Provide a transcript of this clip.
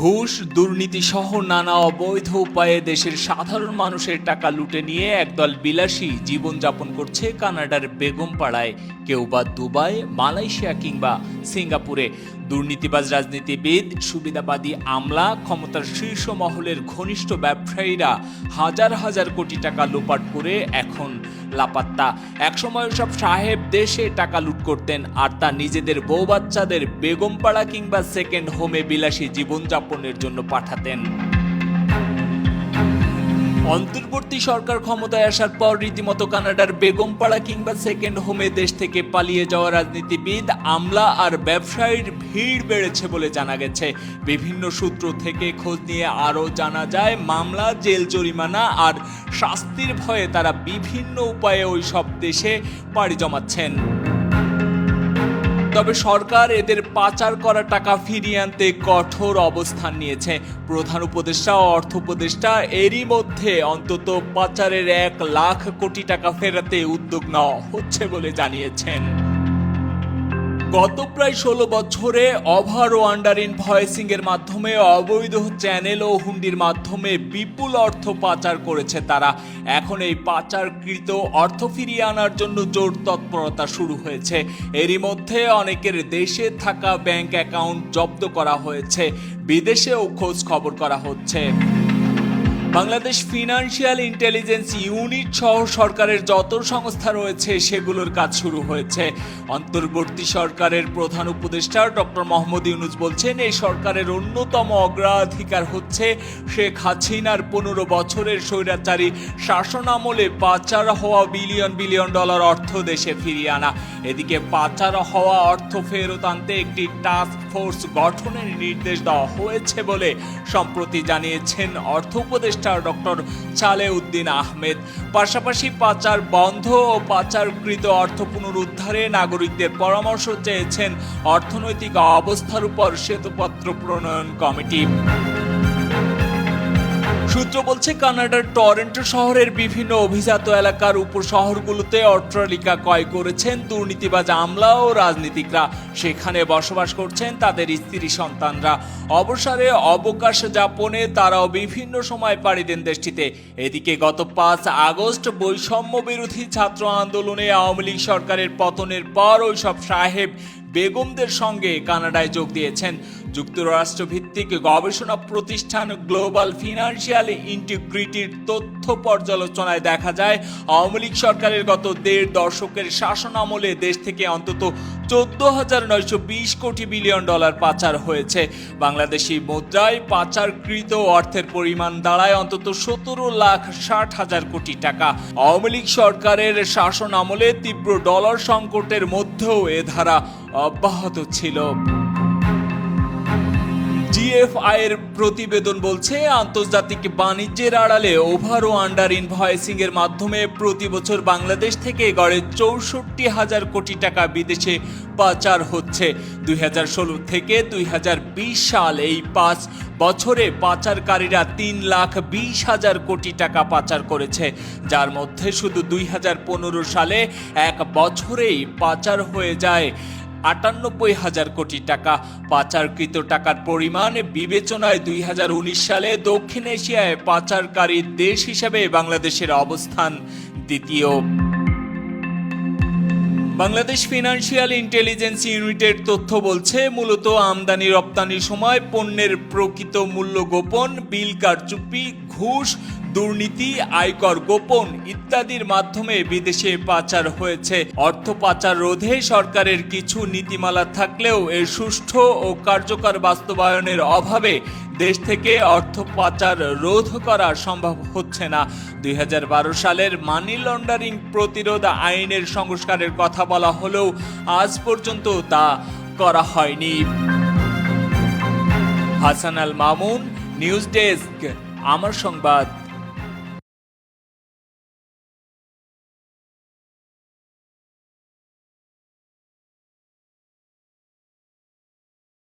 ঘুষ, দুর্নীতি সহ নানা অবৈধ উপায়ে দেশের সাধারণ মানুষের টাকা লুটে নিয়ে একদল বিলাসী জীবনযাপন করছে কানাডার বেগমপাড়ায়। কেউ বা দুবাই, মালয়েশিয়া কিংবা সিঙ্গাপুরে। দুর্নীতিবাজ রাজনীতিবিদ, সুবিধাবাদী আমলা, ক্ষমতার শীর্ষ মহলের ঘনিষ্ঠ ব্যবসায়ীরা হাজার হাজার কোটি টাকা লোপাট করে এখন লাপাত্তা। একসময় সব সাহেব দেশে টাকা লুট করতেন আর তা নিজেদের বউ বাচ্চাদের বেগমপাড়া কিংবা সেকেন্ড হোমে বিলাসী জীবনযাপনের জন্য পাঠাতেন। অন্তর্বর্তী সরকার ক্ষমতায় আসার পর রীতিমতো কানাডার বেগমপাড়া কিংবা সেকেন্ড হোমে দেশ থেকে পালিয়ে যাওয়া রাজনীতিবিদ, আমলা আর ব্যবসায়ীর ভিড় বেড়েছে বলে জানা গেছে। বিভিন্ন সূত্র থেকে খোঁজ নিয়ে আরও জানা যায়, মামলা, জেল জরিমানা আর শাস্তির ভয়ে তারা বিভিন্ন উপায়ে ওই সব দেশে পাড়ি জমাচ্ছেন। তবে সরকার এদের পাচার করা টাকা ফিরিয়ে আনতে কঠোর অবস্থান নিয়েছে। প্রধান উপদেষ্টা ও অর্থ উপদেষ্টা এরই মধ্যে অন্তত পাচারের এক লাখ কোটি টাকা ফেরাতে উদ্যোগ নেওয়া হচ্ছে বলে জানিয়েছেন। গত প্রায় ষোলো বছরে ওভার ও আন্ডার ইন ভয়েসিং এর মাধ্যমে অবৈধ চ্যানেল ও হুন্ডির মাধ্যমে বিপুল অর্থ পাচার করেছে তারা। এখন এই পাচারকৃত অর্থ ফিরিয়ে আনার জন্য জোর তৎপরতা শুরু হয়েছে। এরই মধ্যে অনেকের দেশে থাকা ব্যাংক অ্যাকাউন্ট জব্দ করা হয়েছে। বিদেশেও খোঁজ খবর করা হচ্ছে। বাংলাদেশ ফিনান্সিয়াল ইন্টেলিজেন্স ইউনিট সহ সরকারের যত সংস্থা রয়েছে, সেগুলোর কাজ শুরু হয়েছে। অন্তর্বর্তী সরকারের প্রধান উপদেষ্টা ডক্টর মোহাম্মদ ইউনুস বলছেন এই সরকারের অন্যতম অগ্রাধিকার হচ্ছে শেখ হাসিনার পনেরো বছরের স্বৈরাচারী শাসন আমলে পাচার হওয়া বিলিয়ন বিলিয়ন ডলার অর্থ দেশে ফিরিয়ে আনা। এদিকে পাচার হওয়া অর্থ ফেরত আনতে একটি টাস্ক ফোর্স গঠনের নির্দেশ দেওয়া হয়েছে বলে সম্প্রতি জানিয়েছেন অর্থ উপদেষ্টা। ডক্টর সালেউদ্দিন আহমেদ। পাশাপাশি পাচার বন্ধ ও পাচারকৃত অর্থ পুনরুদ্ধারে নাগরিকদের পরামর্শ চেয়েছেন অর্থনৈতিক অবস্থার উপর শ্বেতপত্র প্রণয়ন কমিটি। সূত্র বলছে, কানাডার টরেন্টো শহরের বিভিন্ন অভিজাত এলাকার উপর শহরগুলোতে অট্টালিকা ক্রয় করেছেন দুর্নীতিবাজ আমলা ও রাজনীতিকরা। সেখানে বসবাস করছেন তাদের স্ত্রী সন্তানরা। অবসরে অবকাশ যাপনে তারাও বিভিন্ন সময় পাড়ি দেন দেশটিতে। এদিকে গত পাঁচ আগস্ট বৈষম্য বিরোধী ছাত্র আন্দোলনে আওয়ামী লীগ সরকারের পতনের পর ওইসব সাহেব বেগমদের সঙ্গে কানাডায় যোগ দিয়েছেন। যুক্তরাষ্ট্র ভিত্তিক গবেষণা প্রতিষ্ঠান গ্লোবাল ফিনান্সিয়াল ইন্টিগ্রিটির তথ্য পর্যালোচনায় দেখা যায়, আওয়ামী লীগ সরকারের গত দেড় দশকের শাসন আমলে দেশ থেকে অন্তত চোদ্দ হাজার নয়শো বিশ কোটি বিলিয়ন ডলার পাচার হয়েছে। বাংলাদেশি মুদ্রায় পাচারকৃত অর্থের পরিমাণ দাঁড়ায় অন্তত সতেরো লাখ ষাট হাজার কোটি টাকা। আওয়ামী লীগ সরকারের শাসন আমলে তীব্র ডলার সংকটের মধ্যেও এ ধারা অব্যাহত ছিল। জিএফআই এর প্রতিবেদন বলছে, আন্তর্জাতিক বাণিজ্যের আড়ালে ওভার ও আন্ডার ইনভয়েসিং এর মাধ্যমে প্রতি বছর বাংলাদেশ থেকে গড়ে চৌষট্টি হাজার কোটি টাকা বিদেশে পাচার হচ্ছে। দুই হাজার ষোলো থেকে দুই হাজার বিশ সাল এই পাঁচ বছরে পাচারকারীরা তিন লাখ বিশ হাজার কোটি টাকা পাচার করেছে। যার মধ্যে শুধু দুই হাজার পনেরো সালে এক বছরেই পাচার হয়ে যায়। আটানব্বই হাজার কোটি টাকা। পাচারকৃত টাকার পরিমাণ বিবেচনায় দুই হাজার উনিশ সালে দক্ষিণ এশিয়ায় পাচারকারী দেশ হিসেবে বাংলাদেশের অবস্থান। দ্বিতীয় বাংলাদেশ ফিনান্সিয়াল ইন্টেলিজেন্স ইউনিটের তথ্য বলছে, মূলত আমদানি রপ্তানির সময় পণ্যের প্রকৃত মূল্য গোপন, বিল, কারচুপি, ঘুষ, দুর্নীতি, আয়কর গোপন ইত্যাদির মাধ্যমে বিদেশে পাচার হয়েছে। অর্থ পাচার রোধে সরকারের কিছু নীতিমালা থাকলেও এর সুষ্ঠু ও কার্যকর বাস্তবায়নের অভাবে দেশ থেকে অর্থ পাচার রোধ করা সম্ভব হচ্ছে না। দুই হাজার বারো সালের মানি লন্ডারিং প্রতিরোধ আইনের সংস্কারের কথা বলা হলেও আজ পর্যন্ত তা করা হয়নি। Hasan Al Mamun, news desk, Amar Sangbad.